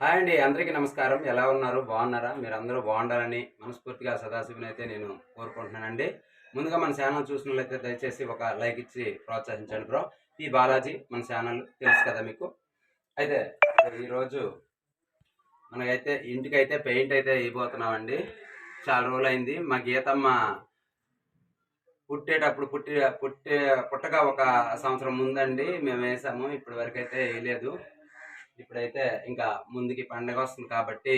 Hi అండి అందరికీ నమస్కారం. ఎలా ఉన్నారు? బాగున్నారా? మీరు అందరూ బాగుండాలని మనస్ఫూర్తిగా సదాశివుని అయితే నేను కోరుకుంటున్నానండి. ముందుగా మన ఛానల్ చూసినట్లయితే దయచేసి ఒక లైక్ ఇచ్చి ప్రోత్సహించండి బ్రో. ఈ బాలాజీ మన ఛానల్ తెలుసు కదా మీకు? అయితే ఈరోజు మనకైతే ఇంటికైతే పెయింట్ అయితే వేయబోతున్నామండి. చాలా రోజులు అయింది మా గీతమ్మ పుట్టేటప్పుడు పుట్టి పుట్టే పుట్టగా ఒక సంవత్సరం ముందండి. మేము వేసాము. ఇప్పటి వరకు అయితే వేయలేదు. ఇప్పుడైతే ఇంకా ముందుకి పండగ వస్తుంది కాబట్టి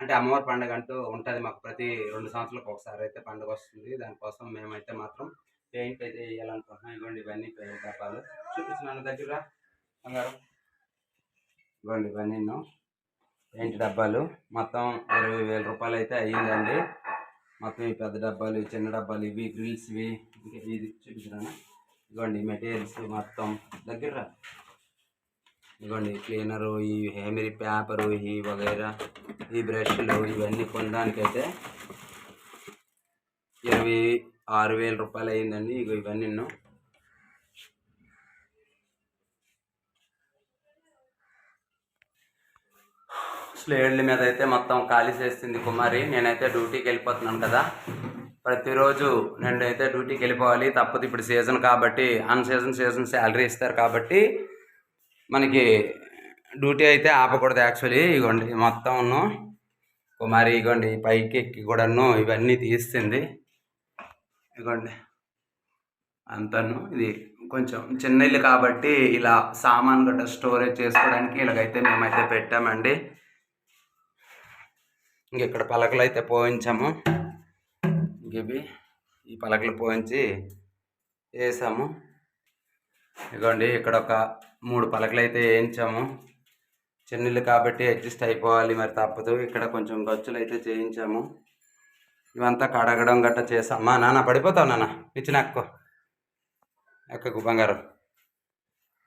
అంటే అమ్మవారి పండగ అంటూ ఉంటుంది మాకు ప్రతి రెండు సంవత్సరాలకు ఒకసారి అయితే పండగ వస్తుంది. దానికోసం మేమైతే మాత్రం పెయింట్ అయితే వేయాలనుకుంటున్నాం. ఇవ్వండి ఇవన్నీ పెయింట్ డబ్బాలు. చూపించినాను దగ్గర బంగారం. ఇవ్వండి ఇవన్నీ పెయింట్ డబ్బాలు. మొత్తం ఇరవై వేల రూపాయలు అయితే అయ్యిందండి. మొత్తం ఈ పెద్ద డబ్బాలు చిన్న డబ్బాలు ఇవి గ్రిల్స్ ఇవి. ఇంకా ఇది చూపించరా ఇవ్వండి మెటీరియల్స్ మొత్తం. దగ్గర ఇవ్వండి క్లీనరు ఈ హేమరీ పేపరు ఈ వగైరా ఈ బ్రష్లు ఇవన్నీ కొనడానికైతే ఇరవై ఆరు వేల రూపాయలు అయిందండి. ఇగో ఇవన్నీ స్లేడ్ల మీద అయితే మొత్తం ఖాళీ చేస్తుంది కుమారి. నేనైతే డ్యూటీకి వెళ్ళిపోతున్నాను కదా. ప్రతిరోజు నేను అయితే డ్యూటీకి వెళ్ళిపోవాలి. తప్పదు ఇప్పుడు సీజన్ కాబట్టి అన్ సీజన్ సీజన్ శాలరీ ఇస్తారు కాబట్టి మనకి డ్యూటీ అయితే ఆపకూడదు యాక్చువల్లీ. ఇగోండి మొత్తం కుమారి ఇగోండి పైకి ఎక్కి కూడాను ఇవన్నీ తీస్తుంది ఇగోండి అంతను ఇది కొంచెం చిన్న ఇల్లు కాబట్టి ఇలా సామాన్ గట్రా స్టోరేజ్ చేసుకోవడానికి ఇలాగైతే మేమైతే పెట్టామండి. ఇంక ఇక్కడ పలకలు అయితే పోయించాము. ఇంక ఇవి ఈ పలకలు పోయించి వేసాము. ఇదిగోండి ఇక్కడ ఒక మూడు పలకలు అయితే వేయించాము. చెన్నీళ్ళు కాబట్టి అడ్జస్ట్ అయిపోవాలి మరి తప్పదు. ఇక్కడ కొంచెం గచ్చులు అయితే చేయించాము. ఇవంతా కడగడం గట్ట చేసాం. మా నాన్న పడిపోతావు నాన్న ఇచ్చిన అక్క అక్కకు బంగారం.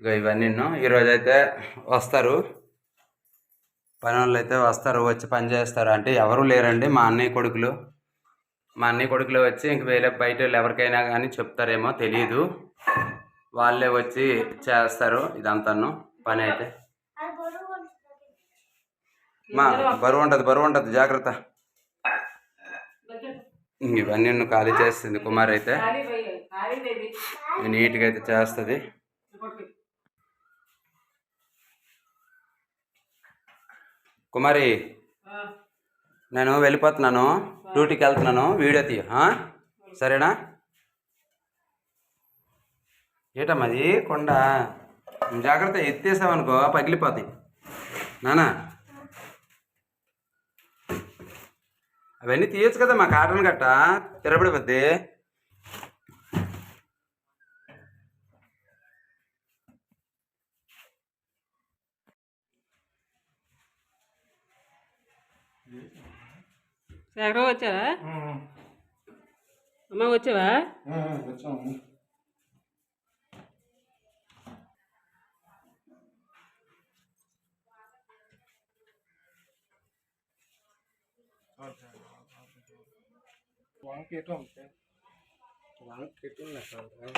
ఇగో ఇవన్నీ ఈరోజు అయితే వస్తారు. పని వాళ్ళు అయితే వస్తారు వచ్చి పని చేస్తారు. అంటే ఎవరు లేరండి మా అన్నయ్య కొడుకులు. మా అన్నయ్య కొడుకులు వచ్చి ఇంక వేరే బయట వాళ్ళు ఎవరికైనా కానీ చెప్తారేమో తెలియదు వాళ్ళే వచ్చి చేస్తారు ఇదంతాను. పని అయితే. మా బరువు ఉంటుంది బరువు ఉంటుంది జాగ్రత్త. ఇవన్నీ నువ్వు ఖాళీ చేస్తుంది కుమార్ అయితే. నీట్గా అయితే చేస్తుంది. కుమారి నేను వెళ్ళిపోతున్నాను. డ్యూటీకి వెళ్తున్నాను. వీడియో తీయ సరేనా? ఏటమ్మది కొండ. జాగ్రత్త ఎత్తేసావనుకో పగిలిపోతాయి. నానా. అవన్నీ తీయచ్చు కదా మా కాటన్ గట్ట. తిరబడిపోద్ది ఎక్కడ వచ్చావా? అమ్మ వచ్చావా? వచ్చాము. வாங்கிட்டோம் வாங்கிட்டோம் நான் சொல்கிறேன்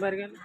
బరిగలు.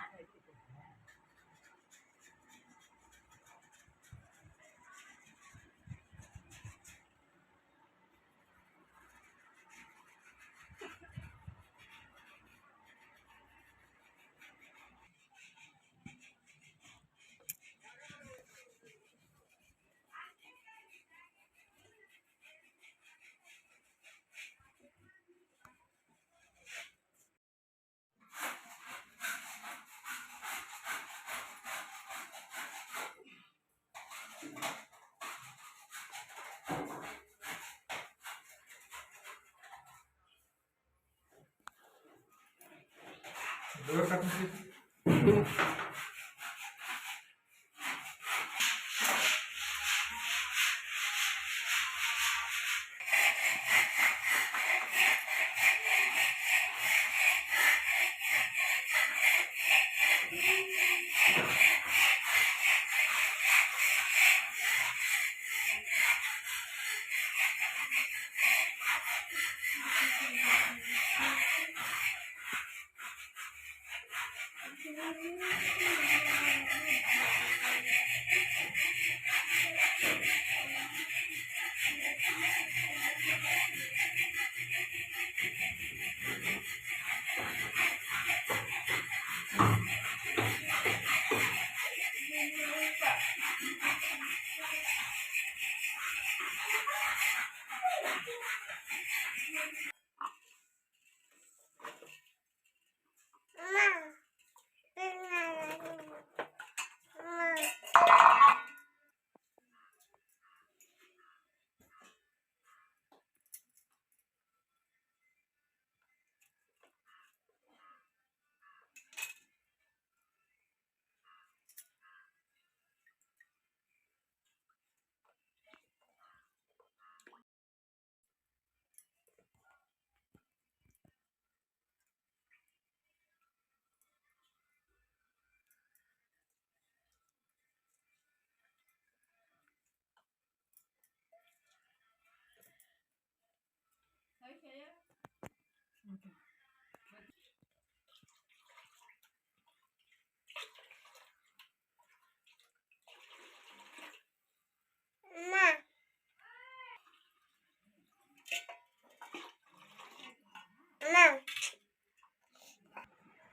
Eu já consegui.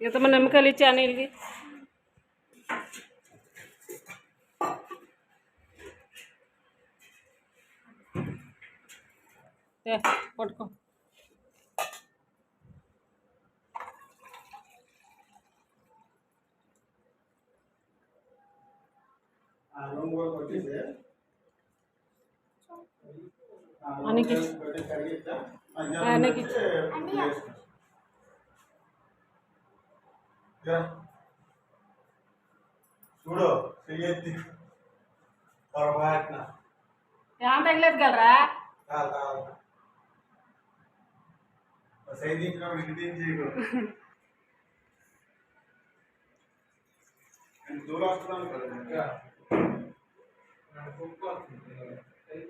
ఎంతమంది నిమ్మకాయలు ఇచ్చి అనిల్కి పట్టుకో అనికి అనికి చూడు చెయ్యెత్తి పొరపాటున ఏం తగలేదు కదరా కాదు కాదు సైదించిన విడిదించి దూరం వస్తున్నాను కదా ఇంకా.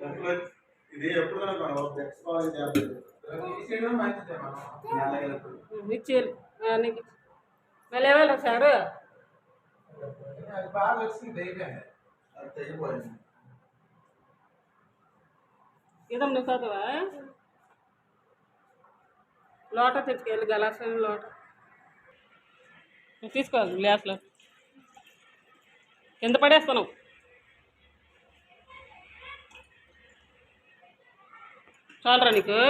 ఒక్కలో ఇది ఎప్పుడు అనికి మళ్ళీ ఎవరు సారు? ఇదం నువ్వు చదవా లోట తెచ్చుకెళ్ళి గలాసం లోట. తీసుకోవాలి గ్లాస్లో. కింద పడేస్తాను చాలరా నీకు చాలు. ఇప్పుడు లోన కొట్టాలి అవన్నీ తీసి అలాగే నేను అదే చెప్పాను నాలుగు అయిపోయింది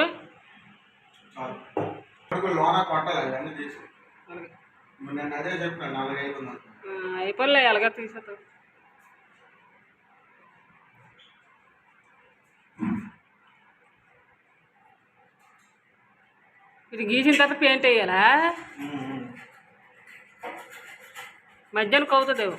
అనుకున్నాను. అయిపోలే ఎలాగ తీసేస్తావు ఇది గీసిన తర్వాత పెయింట్ వేయాలా? మధ్యాహ్నం కవుతుందేమో